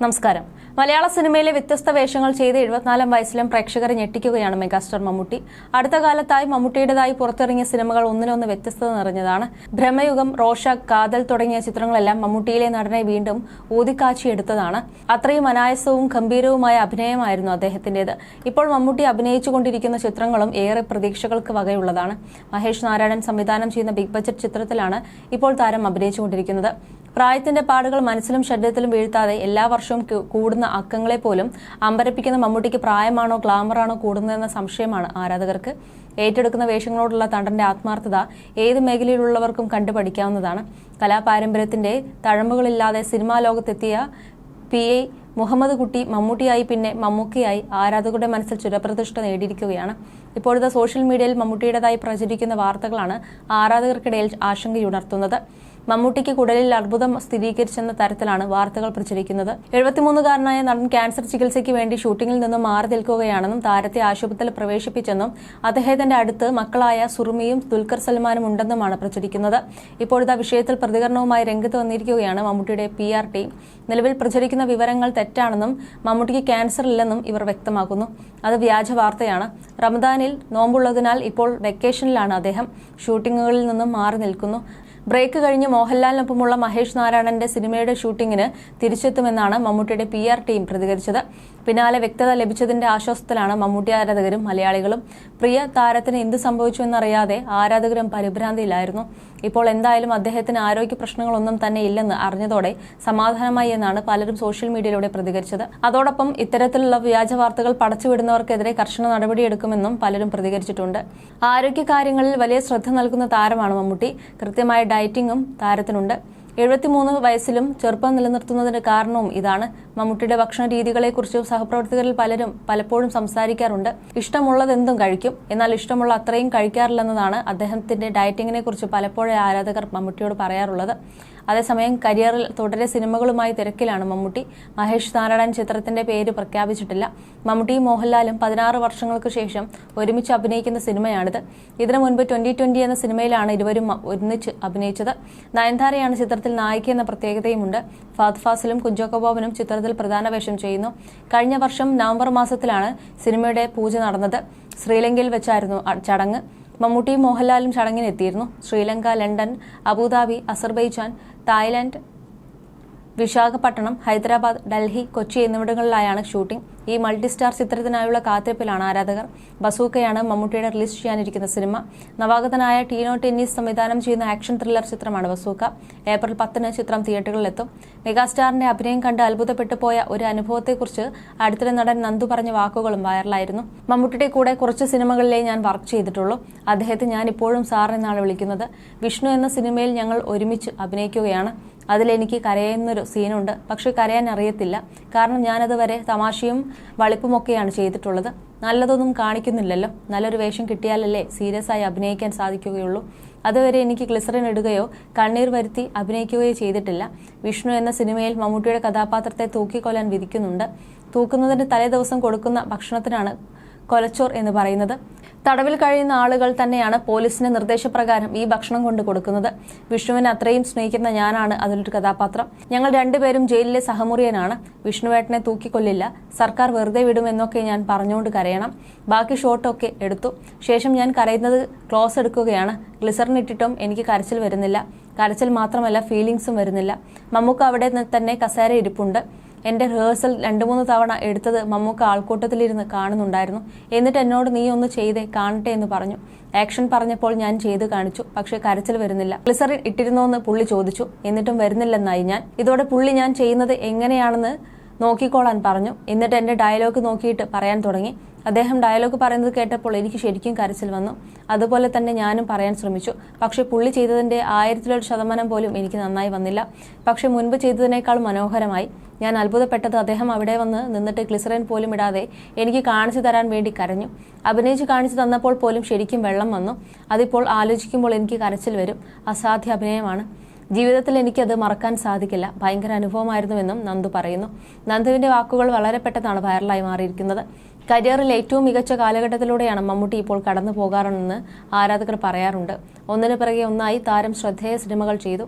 നമസ്കാരം. മലയാള സിനിമയിലെ വ്യത്യസ്ത വേഷങ്ങൾ ചെയ്ത് എഴുപത്തിനാലാം വയസ്സിലും പ്രേക്ഷകരെ ഞെട്ടിക്കുകയാണ് മെഗാസ്റ്റാർ മമ്മൂട്ടി. അടുത്ത കാലത്തായി മമ്മൂട്ടിയുടേതായി പുറത്തിറങ്ങിയ സിനിമകൾ ഒന്നിനൊന്ന് വ്യത്യസ്തത നിറഞ്ഞതാണ്. ഭ്രമയുഗം റോഷ കാതൽ തുടങ്ങിയ ചിത്രങ്ങളെല്ലാം മമ്മൂട്ടിയിലെ നടനെ വീണ്ടും ഊതിക്കാച്ചിയെടുത്തതാണ് അത്രയും അനായസവും ഗംഭീരവുമായ അഭിനയമായിരുന്നു അദ്ദേഹത്തിന്റേത് ഇപ്പോൾ മമ്മൂട്ടി അഭിനയിച്ചുകൊണ്ടിരിക്കുന്ന ചിത്രങ്ങളും ഏറെ പ്രതീക്ഷകൾക്ക് വകയുള്ളതാണ്. മഹേഷ് നാരായണൻ സംവിധാനം ചെയ്യുന്ന ബിഗ് ബജറ്റ് ചിത്രത്തിലാണ് ഇപ്പോൾ താരം അഭിനയിച്ചുകൊണ്ടിരിക്കുന്നത് പ്രായത്തിന്റെ പാടുകൾ മനസ്സിലും ശരീരത്തിലും വീഴ്ത്താതെ എല്ലാ വർഷവും കൂടുന്ന അക്കങ്ങളെ പോലും അമ്പരപ്പിക്കുന്ന മമ്മൂട്ടിക്ക് പ്രായമാണോ ഗ്ലാമറാണോ കൂടുന്നതെന്ന സംശയമാണ് ആരാധകർക്ക്. ഏറ്റെടുക്കുന്ന വേഷങ്ങളോടുള്ള തണ്ടന്റെ ആത്മാർത്ഥത ഏത് മേഖലയിലുള്ളവർക്കും കണ്ടുപഠിക്കാവുന്നതാണ്. കലാപാരമ്പര്യത്തിന്റെ തഴമ്പുകളില്ലാതെ സിനിമാ ലോകത്തെത്തിയ പി എ മുഹമ്മദ് കുട്ടി മമ്മൂട്ടിയായി പിന്നെ മമ്മൂക്കയായി ആരാധകരുടെ മനസ്സിൽ ചിരപ്രതിഷ്ഠ നേടിയിരിക്കുകയാണ്. ഇപ്പോഴത്തെ സോഷ്യൽ മീഡിയയിൽ മമ്മൂട്ടിയുടേതായി പ്രചരിക്കുന്ന വാർത്തകളാണ് ആരാധകർക്കിടയിൽ ആശങ്കയുണർത്തുന്നത്. മമ്മൂട്ടിക്ക് കുടലിൽ അർബുദം സ്ഥിരീകരിച്ചെന്ന തരത്തിലാണ് വാർത്തകൾ പ്രചരിക്കുന്നത്. എഴുപത്തിമൂന്നുകാരനായ നടൻ ക്യാൻസർ ചികിത്സയ്ക്ക് വേണ്ടി ഷൂട്ടിംഗിൽ നിന്നും മാറി നിൽക്കുകയാണെന്നും താരത്തെ ആശുപത്രിയിൽ പ്രവേശിപ്പിച്ചെന്നും അദ്ദേഹത്തിന്റെ അടുത്ത് മക്കളായ സുറുമിയും ദുൽഖർ സൽമാനും ഉണ്ടെന്നുമാണ് പ്രചരിക്കുന്നത്. ഇപ്പോഴത്തെ വിഷയത്തിൽ പ്രതികരണവുമായി രംഗത്ത് വന്നിരിക്കുകയാണ് മമ്മൂട്ടിയുടെ പി ആർ ടീം. നിലവിൽ പ്രചരിക്കുന്ന വിവരങ്ങൾ തെറ്റാണെന്നും മമ്മൂട്ടിക്ക് ക്യാൻസർ ഇല്ലെന്നും ഇവർ വ്യക്തമാക്കുന്നു. അത് വ്യാജ വാർത്തയാണ്. റമദാനിൽ നോമ്പുള്ളതിനാൽ ഇപ്പോൾ വെക്കേഷനിലാണ് അദ്ദേഹം. ഷൂട്ടിങ്ങുകളിൽ നിന്നും മാറി നിൽക്കുന്നു. ബ്രേക്ക് കഴിഞ്ഞ് മോഹൻലാലിനൊപ്പമുള്ള മഹേഷ് നാരായണന്റെ സിനിമയുടെ ഷൂട്ടിങ്ങിന് തിരിച്ചെത്തുമെന്നാണ് മമ്മൂട്ടിയുടെ പി ടീം പ്രതികരിച്ചത്. പിന്നാലെ വ്യക്തത ലഭിച്ചതിന്റെ ആശ്വാസത്തിലാണ് മമ്മൂട്ടി ആരാധകരും മലയാളികളും. പ്രിയ താരത്തിന് എന്ത് സംഭവിച്ചു എന്നറിയാതെ ആരാധകരും പരിഭ്രാന്തിയിലായിരുന്നു. ഇപ്പോൾ എന്തായാലും അദ്ദേഹത്തിന് ആരോഗ്യ പ്രശ്നങ്ങളൊന്നും തന്നെ ഇല്ലെന്ന് അറിഞ്ഞതോടെ സമാധാനമായി എന്നാണ് പലരും സോഷ്യൽ മീഡിയയിലൂടെ പ്രതികരിച്ചത്. അതോടൊപ്പം ഇത്തരത്തിലുള്ള വ്യാജ വാർത്തകൾ പടച്ചുവിടുന്നവർക്കെതിരെ കർശന നടപടിയെടുക്കുമെന്നും പലരും പ്രതികരിച്ചിട്ടുണ്ട്. ആരോഗ്യ കാര്യങ്ങളിൽ വലിയ ശ്രദ്ധ നൽകുന്ന താരമാണ് മമ്മൂട്ടി. കൃത്യമായ ഡയറ്റിംഗും താരത്തിനുണ്ട്. എഴുപത്തിമൂന്ന് വയസ്സിലും ചെറുപ്പം നിലനിർത്തുന്നതിന് കാരണവും ഇതാണ്. മമ്മൂട്ടിയുടെ ഭക്ഷണ രീതികളെക്കുറിച്ച് സഹപ്രവർത്തകരിൽ പലരും പലപ്പോഴും സംസാരിക്കാറുണ്ട്. ഇഷ്ടമുള്ളതെന്തും കഴിക്കും. എന്നാൽ ഇഷ്ടമുള്ള അത്രയും കഴിക്കാറില്ലെന്നതാണ് അദ്ദേഹത്തിന്റെ ഡയറ്റിങ്ങിനെ കുറിച്ച് പലപ്പോഴും ആരാധകർ മമ്മൂട്ടിയോട് പറയാറുള്ളത്. അതേസമയം കരിയറിൽ തുടരെ സിനിമകളുമായി തിരക്കിലാണ് മമ്മൂട്ടി. മഹേഷ് നാരായണൻ ചിത്രത്തിന്റെ പേര് പ്രഖ്യാപിച്ചിട്ടില്ല. മമ്മൂട്ടിയും മോഹൻലാലും പതിനാറ് വർഷങ്ങൾക്ക് ശേഷം ഒരുമിച്ച് അഭിനയിക്കുന്ന സിനിമയാണിത്. ഇതിനു മുൻപ് ട്വന്റി ട്വന്റി എന്ന സിനിമയിലാണ് ഇരുവരും ഒരുമിച്ച് അഭിനയിച്ചത്. നയൻതാരയാണ് ചിത്രത്തിൽ നായിക എന്ന പ്രത്യേകതയുമുണ്ട്. ഫാദ് ഫാസിലും കുഞ്ചോക്കോ ബോബനും ചിത്രത്തിൽ പ്രധാന വേഷം ചെയ്യുന്നു. കഴിഞ്ഞ വർഷം നവംബർ മാസത്തിലാണ് സിനിമയുടെ പൂജ നടന്നത്. ശ്രീലങ്കയിൽ വെച്ചായിരുന്നു ചടങ്ങ്. മമ്മൂട്ടിയും മോഹൻലാലും ചടങ്ങിനെത്തിയിരുന്നു. Sri Lanka London Abu Dhabi Azerbaijan Thailand Visakhapatnam Hyderabad Delhi Kochi എന്നിവിടങ്ങളിലായാണ് shooting. ഈ മൾട്ടി സ്റ്റാർ ചിത്രത്തിനായുള്ള കാത്തിരിപ്പിലാണ് ആരാധകർ. ബസൂക്കയാണ് മമ്മൂട്ടിയുടെ റിലീസ് ചെയ്യാനിരിക്കുന്ന സിനിമ. നവാഗതനായ ടീനോ ടെന്നീസ് സംവിധാനം ചെയ്യുന്ന ആക്ഷൻ ത്രില്ലർ ചിത്രമാണ് ബസൂക്ക. ഏപ്രിൽ പത്തിന് ചിത്രം തിയേറ്ററുകളിലെത്തും. മെഗാസ്റ്റാറിന്റെ അഭിനയം കണ്ട് അത്ഭുതപ്പെട്ടു പോയ ഒരു അനുഭവത്തെക്കുറിച്ച് അടുത്തിടെ നടൻ നന്ദു പറഞ്ഞ വാക്കുകളും വൈറലായിരുന്നു. മമ്മൂട്ടിയുടെ കൂടെ കുറച്ച് സിനിമകളിലേ ഞാൻ വർക്ക് ചെയ്തിട്ടുള്ളൂ. അദ്ദേഹത്തെ ഞാൻ ഇപ്പോഴും സാർ എന്നാണ് വിളിക്കുന്നത്. വിഷ്ണു എന്ന സിനിമയിൽ ഞങ്ങൾ ഒരുമിച്ച് അഭിനയിക്കുകയാണ്. അതിലെനിക്ക് കരയുന്നൊരു സീനുണ്ട്. പക്ഷെ കരയാൻ അറിയത്തില്ല. കാരണം ഞാനത് വരെ തമാശയും വളിപ്പുമൊക്കെയാണ് ചെയ്തിട്ടുള്ളത്. നല്ലതൊന്നും കാണിക്കുന്നില്ലല്ലോ. നല്ലൊരു വേഷം കിട്ടിയാലല്ലേ സീരിയസ് ആയി അഭിനയിക്കാൻ സാധിക്കുകയുള്ളൂ. അതുവരെ എനിക്ക് ഗ്ലിസറിൻ ഇടുകയോ കണ്ണീർ വരുത്തി അഭിനയിക്കുകയോ ചെയ്തിട്ടില്ല. വിഷ്ണു എന്ന സിനിമയിൽ മമ്മൂട്ടിയുടെ കഥാപാത്രത്തെ തൂക്കിക്കൊല്ലാൻ വിധിക്കുന്നുണ്ട്. തൂക്കുന്നതിന് തലേ ദിവസം കൊടുക്കുന്ന ഭക്ഷണത്തിനാണ് കൊലച്ചോർ എന്ന് പറയുന്നത്. തടവിൽ കഴിയുന്ന ആളുകൾ തന്നെയാണ് പോലീസിന്റെ നിർദ്ദേശപ്രകാരം ഈ ഭക്ഷണം കൊണ്ട് കൊടുക്കുന്നത്. വിഷ്ണുവിനെ അത്രയും സ്നേഹിക്കുന്ന ഞാനാണ് അതിലൊരു കഥാപാത്രം. ഞങ്ങൾ രണ്ടുപേരും ജയിലിലെ സഹമുറിയനാണ്. വിഷ്ണുവേട്ടനെ തൂക്കിക്കൊല്ലില്ല. സർക്കാർ വെറുതെ വിടുമെന്നൊക്കെ ഞാൻ പറഞ്ഞുകൊണ്ട് കരയണം. ബാക്കി ഷോട്ടൊക്കെ എടുത്തു. ശേഷം ഞാൻ കരയുന്നത് ക്ലോസ് എടുക്കുകയാണ്. ഗ്ലിസറിൻ ഇട്ടിട്ടും എനിക്ക് കരച്ചിൽ വരുന്നില്ല. കരച്ചിൽ മാത്രമല്ല ഫീലിങ്സും വരുന്നില്ല. മമ്മൂക്ക അവിടെ തന്നെ കസേര ഇരിപ്പുണ്ട്. എന്റെ റിഹേഴ്സൽ രണ്ട് മൂന്ന് തവണ എടുത്തത് മമ്മൂക്ക ആൾക്കൂട്ടത്തിലിരുന്ന് കാണുന്നുണ്ടായിരുന്നു. എന്നിട്ട് എന്നോട് നീ ഒന്ന് ചെയ്തേ കാണട്ടെ എന്ന് പറഞ്ഞു. ആക്ഷൻ പറഞ്ഞപ്പോൾ ഞാൻ ചെയ്ത് കാണിച്ചു. പക്ഷേ കരച്ചിൽ വരുന്നില്ല. ഗ്ലിസറിൻ ഇട്ടിരുന്നോന്ന് പുള്ളി ചോദിച്ചു. എന്നിട്ടും വരുന്നില്ലെന്നായി ഞാൻ. ഇതോടെ പുള്ളി ഞാൻ ചെയ്യുന്നത് എങ്ങനെയാണെന്ന് നോക്കിക്കോളാൻ പറഞ്ഞു. എന്നിട്ട് എന്റെ ഡയലോഗ് നോക്കിയിട്ട് പറയാൻ തുടങ്ങി. അദ്ദേഹം ഡയലോഗ് പറയുന്നത് കേട്ടപ്പോൾ എനിക്ക് ശരിക്കും കരച്ചിൽ വന്നു. അതുപോലെ തന്നെ ഞാനും പറയാൻ ശ്രമിച്ചു. പക്ഷെ പുള്ളി ചെയ്തതിന്റെ ആയിരത്തിലൊരു ശതമാനം പോലും എനിക്ക് നന്നായി വന്നില്ല. പക്ഷെ മുൻപ് ചെയ്തതിനേക്കാൾ മനോഹരമായി. ഞാൻ അത്ഭുതപ്പെട്ടത് അദ്ദേഹം അവിടെ വന്ന് നിന്നിട്ട് ഗ്ലിസറിൻ പോലും ഇടാതെ എനിക്ക് കാണിച്ചു തരാൻ വേണ്ടി കരഞ്ഞു. അഭിനയിച്ച് കാണിച്ചു തന്നപ്പോൾ പോലും ശരിക്കും വെള്ളം വന്നു. അതിപ്പോൾ ആലോചിക്കുമ്പോൾ എനിക്ക് കരച്ചിൽ വരും. അസാധ്യ അഭിനയമാണ്. ജീവിതത്തിൽ എനിക്കത് മറക്കാൻ സാധിക്കില്ല. ഭയങ്കര അനുഭവമായിരുന്നുവെന്നും നന്ദു പറയുന്നു. നന്ദുവിന്റെ വാക്കുകൾ വളരെ പെട്ടെന്നാണ് വൈറലായി മാറിയിരിക്കുന്നത്. കരിയറിൽ ഏറ്റവും മികച്ച കാലഘട്ടത്തിലൂടെയാണ് മമ്മൂട്ടി ഇപ്പോൾ കടന്നു പോകാറുണ്ടെന്ന് ആരാധകർ പറയാറുണ്ട്. ഒന്നിനു പിറകെ ഒന്നായി താരം ശ്രദ്ധേയ സിനിമകൾ ചെയ്തു.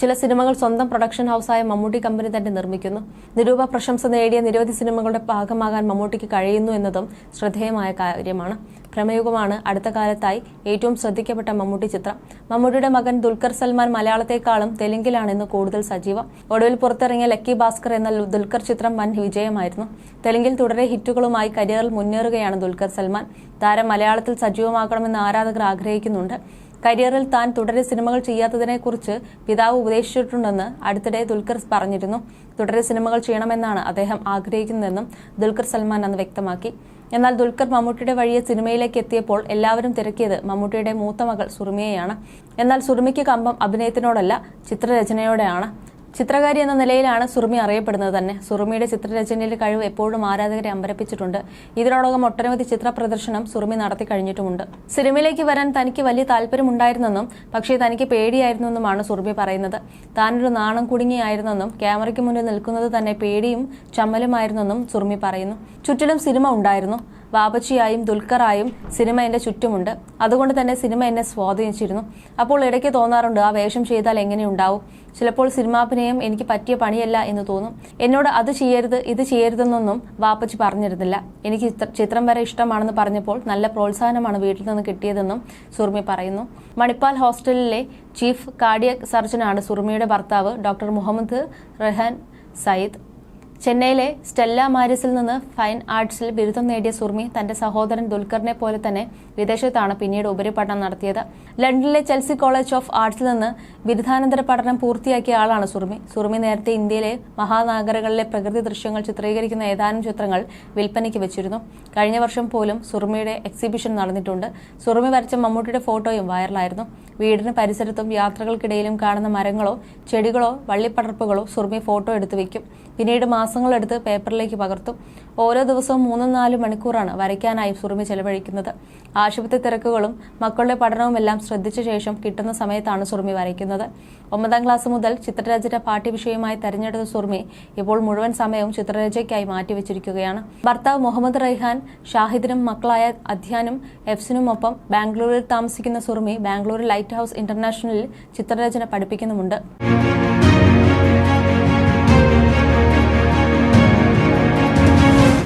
ചില സിനിമകൾ സ്വന്തം പ്രൊഡക്ഷൻ ഹൗസായ മമ്മൂട്ടി കമ്പനി തന്നെ നിർമ്മിക്കുന്നു. നിരൂപ പ്രശംസ നേടിയ നിരവധി സിനിമകളുടെ ഭാഗമാകാൻ മമ്മൂട്ടിക്ക് കഴിയുന്നു എന്നതും ശ്രദ്ധേയമായ കാര്യമാണ്. ഭ്രമയുഗമാണ് അടുത്ത കാലത്തായി ഏറ്റവും ശ്രദ്ധിക്കപ്പെട്ട മമ്മൂട്ടി ചിത്രം. മമ്മൂട്ടിയുടെ മകൻ ദുൽഖർ സൽമാൻ മലയാളത്തെക്കാളും തെലുങ്കിലാണ് ഇന്ന് കൂടുതൽ സജീവം. ഒടുവിൽ പുറത്തിറങ്ങിയ ലക്കി ഭാസ്കർ എന്ന ദുൽഖർ ചിത്രം വൻ വിജയമായിരുന്നു. തെലുങ്കിൽ തുടരെ ഹിറ്റുകളുമായി കരിയറിൽ മുന്നേറുകയാണ് ദുൽഖർ സൽമാൻ. താരം മലയാളത്തിൽ സജീവമാക്കണമെന്ന് ആരാധകർ ആഗ്രഹിക്കുന്നുണ്ട്. കരിയറിൽ താൻ തുടരെ സിനിമകൾ ചെയ്യാത്തതിനെക്കുറിച്ച് പിതാവ് ഉപദേശിച്ചിട്ടുണ്ടെന്ന് അടുത്തിടെ ദുൽഖർ പറഞ്ഞിരുന്നു. തുടരെ സിനിമകൾ ചെയ്യണമെന്നാണ് അദ്ദേഹം ആഗ്രഹിക്കുന്നതെന്നും ദുൽഖർ സൽമാൻ അന്ന് വ്യക്തമാക്കി. എന്നാൽ ദുൽഖർ മമ്മൂട്ടിയുടെ വഴിയെ സിനിമയിലേക്ക് എത്തിയപ്പോൾ എല്ലാവരും തിരക്കിയത് മമ്മൂട്ടിയുടെ മൂത്ത മകൾ സുറുമിയെയാണ്. എന്നാൽ സുറുമിക്ക് കമ്പം അഭിനയത്തിനോടല്ല ചിത്രരചനയോടെയാണ്. ചിത്രകാരി എന്ന നിലയിലാണ് സുറുമി അറിയപ്പെടുന്നത് തന്നെ. സുറുമിയുടെ ചിത്രരചനയിലെ കഴിവ് എപ്പോഴും ആരാധകരെ അമ്പരപ്പിച്ചിട്ടുണ്ട്. ഇതിനോടകം ഒട്ടനവധി ചിത്ര പ്രദർശനം സുറുമി നടത്തി കഴിഞ്ഞിട്ടുമുണ്ട്. സിനിമയിലേക്ക് വരാൻ തനിക്ക് വലിയ താല്പര്യമുണ്ടായിരുന്നെന്നും പക്ഷേ തനിക്ക് പേടിയായിരുന്നെന്നുമാണ് സുറുമി പറയുന്നത്. താനൊരു നാണം കുടുങ്ങിയായിരുന്നെന്നും ക്യാമറയ്ക്ക് മുന്നിൽ നിൽക്കുന്നത് തന്നെ പേടിയും ചമ്മലുമായിരുന്നെന്നും സുറുമി പറയുന്നു. ചുറ്റിലും സിനിമ ഉണ്ടായിരുന്നു. ബാബച്ചിയായും ദുൽഖറായും സിനിമ എന്റെ ചുറ്റുമുണ്ട്. അതുകൊണ്ട് തന്നെ സിനിമ എന്നെ സ്വാധീനിച്ചിരുന്നു. അപ്പോൾ ഇടയ്ക്ക് തോന്നാറുണ്ട് ആ വേഷം ചെയ്താൽ എങ്ങനെയുണ്ടാവും ചിലപ്പോൾ സിനിമാഭിനയം എനിക്ക് പറ്റിയ പണിയല്ല എന്ന് തോന്നും. എന്നോട് അത് ചെയ്യരുത് ഇത് ചെയ്യരുതെന്നൊന്നും വാപ്പച്ചി പറഞ്ഞിരുന്നില്ല. എനിക്ക് ചിത്രം വരെ ഇഷ്ടമാണെന്ന് പറഞ്ഞപ്പോൾ നല്ല പ്രോത്സാഹനമാണ് വീട്ടിൽ നിന്ന് കിട്ടിയതെന്നും സുർമി പറയുന്നു. മണിപ്പാൽ ഹോസ്റ്റലിലെ ചീഫ് കാർഡിയക് സർജനാണ് സുർമിയുടെ ഭർത്താവ് ഡോക്ടർ മുഹമ്മദ് റഹാൻ സയ്യിദ്. ചെന്നൈയിലെ സ്റ്റെല്ല മാരിസിൽ നിന്ന് ഫൈൻ ആർട്സിൽ ബിരുദം നേടിയ സുർമി തന്റെ സഹോദരൻ ദുൽഖറിനെ പോലെ തന്നെ വിദേശത്താണ് പിന്നീട് ഉപരിപഠനം നടത്തിയത്. ലണ്ടനിലെ ചെൽസി കോളേജ് ഓഫ് ആർട്സിൽ നിന്ന് ബിരുദാനന്തര പഠനം പൂർത്തിയാക്കിയ ആളാണ് സുർമി. സുർമി നേരത്തെ ഇന്ത്യയിലെ മഹാനഗരങ്ങളിലെ പ്രകൃതി ദൃശ്യങ്ങൾ ചിത്രീകരിക്കുന്ന ഏതാനും ചിത്രങ്ങൾ വിൽപ്പനയ്ക്ക് വെച്ചിരുന്നു. കഴിഞ്ഞ വർഷം പോലും സുർമിയുടെ എക്സിബിഷൻ നടന്നിട്ടുണ്ട്. സുർമി വരച്ച മമ്മൂട്ടിയുടെ ഫോട്ടോയും വൈറലായിരുന്നു. വീടിന് പരിസരത്തും യാത്രകൾക്കിടയിലും കാണുന്ന മരങ്ങളോ ചെടികളോ വള്ളിപ്പടർപ്പുകളോ സുർമി ഫോട്ടോ എടുത്തു വയ്ക്കും പിന്നീട് മാസങ്ങളെടുത്ത് പേപ്പറിലേക്ക് പകർത്തും. ഓരോ ദിവസവും മൂന്നും നാലും മണിക്കൂറാണ് വരയ്ക്കാനായി സുറുമി ചെലവഴിക്കുന്നത്. ആശുപത്രി തിരക്കുകളും മക്കളുടെ പഠനവുമെല്ലാം ശ്രദ്ധിച്ച ശേഷം കിട്ടുന്ന സമയത്താണ് സുറുമി വരയ്ക്കുന്നത്. ഒമ്പതാം ക്ലാസ് മുതൽ ചിത്രരചന പാഠ്യവിഷയമായി തെരഞ്ഞെടുത്ത സുറുമി ഇപ്പോൾ മുഴുവൻ സമയവും ചിത്രരചനയ്ക്കായി മാറ്റിവെച്ചിരിക്കുകയാണ്. ഭർത്താവ് മുഹമ്മദ് റൈഹാൻ ഷാഹിദിനും മക്കളായ അധ്യാനും എഫ്സിനുമൊപ്പം ബാംഗ്ലൂരിൽ താമസിക്കുന്ന സുറുമി ബാംഗ്ലൂർ ലൈറ്റ് ഹൗസ് ഇന്റർനാഷണലിൽ ചിത്രരചന പഠിപ്പിക്കുന്നുമുണ്ട്.